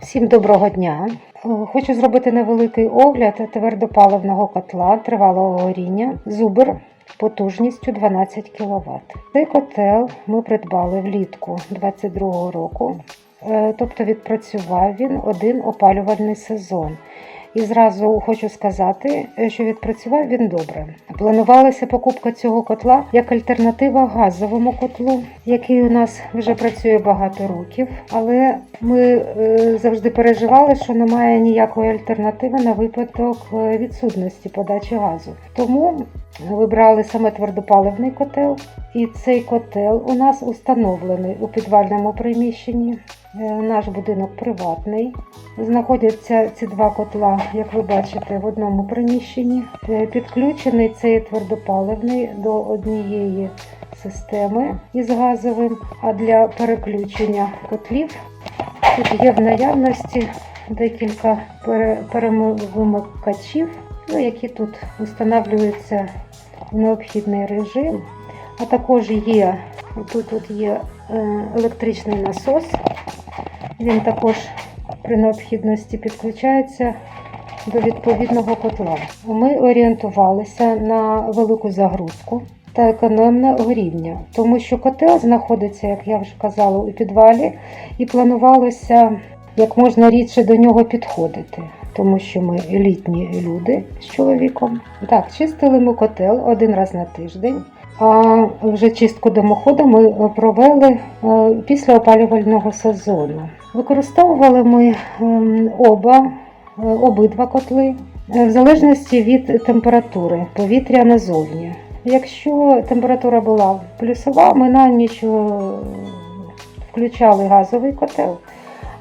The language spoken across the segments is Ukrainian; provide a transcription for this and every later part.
Всім доброго дня. Е, Хочу зробити невеликий огляд твердопаливного котла тривалого горіння зубер потужністю 12 кВт. Цей котел ми придбали влітку 2022 року, Е, тобто відпрацював він один опалювальний сезон. І зразу хочу сказати, що відпрацював він добре. Планувалася покупка цього котла як альтернатива газовому котлу, який у нас вже працює багато років. Але ми е, завжди переживали, що немає ніякої альтернативи на випадок е, відсутності подачі газу. Тому вибрали саме твердопаливний котел. І цей котел у нас установлений у підвальному приміщенні. Е, Наш будинок приватний. Знаходяться ці два котла, як ви бачите, в одному приміщенні. Е, Підключений цей твердопаливний до однієї системи із газовим, а для переключення котлів тут є в наявності декілька пере- перемикачів, ну, які тут встановлюються в необхідний режим. А також є тут, тут є е, електричний насос. Він також при необхідності підключається до відповідного котла. Ми орієнтувалися на велику загрузку та економне горіння, тому що котел знаходиться, як я вже казала, у підвалі, і планувалося як можна рідше до нього підходити. Тому що ми літні люди з чоловіком. Так, чистили ми котел один раз на тиждень. А вже чистку димоходу ми провели е, після опалювального сезону. Використовували ми ем, оба, обидва котли е, в залежності від температури повітря назовні. Якщо температура була плюсова, ми на ніч е, включали газовий котел.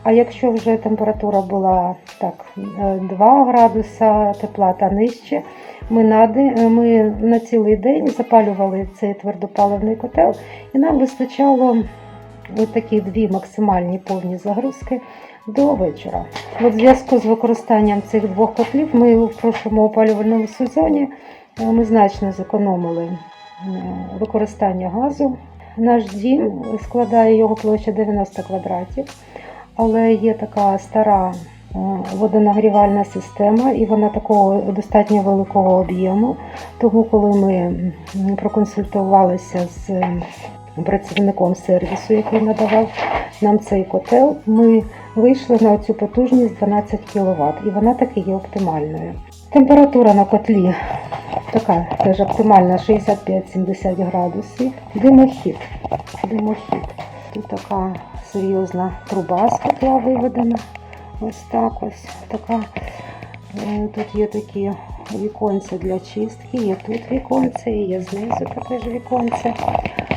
А якщо вже температура була так, е, 2 градуса тепла та нижче, ми на, ми на цілий день запалювали цей твердопаливний котел, і нам вистачало ось такі дві максимальні повні загрузки до вечора. От в зв'язку з використанням цих двох котлів ми в прошлому опалювальному сезоні е, ми значно зекономили е, використання газу. Наш дім складає його площа 90 квадратів, але є така стара е, водонагрівальна система, і вона такого достатньо великого об'єму. Тому, коли ми проконсультувалися з працівником сервісу, який надавав нам цей котел, ми вийшли на цю потужність 12 кВт, і вона таки є оптимальною. Температура на котлі така теж оптимальна 65-70 градусів. Димохід. Димохід. Тут така серйозна труба з котла виведена. Ось так ось така. Е, Тут є такі віконця для чистки, є тут віконце, є знизу таке ж віконце.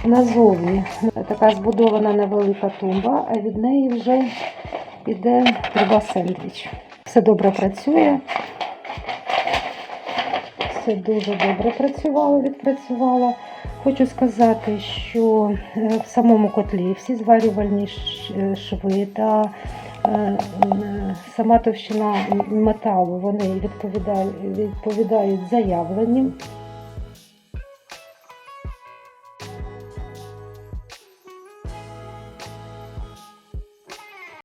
Назовні така збудована невелика тумба, а від неї вже йде труба сендвіч. Все добре працює. Все дуже добре працювало, відпрацювало. Хочу сказати, що е, в самому котлі всі зварювальні е, шви та е, сама товщина металу вони відповідають заявленням.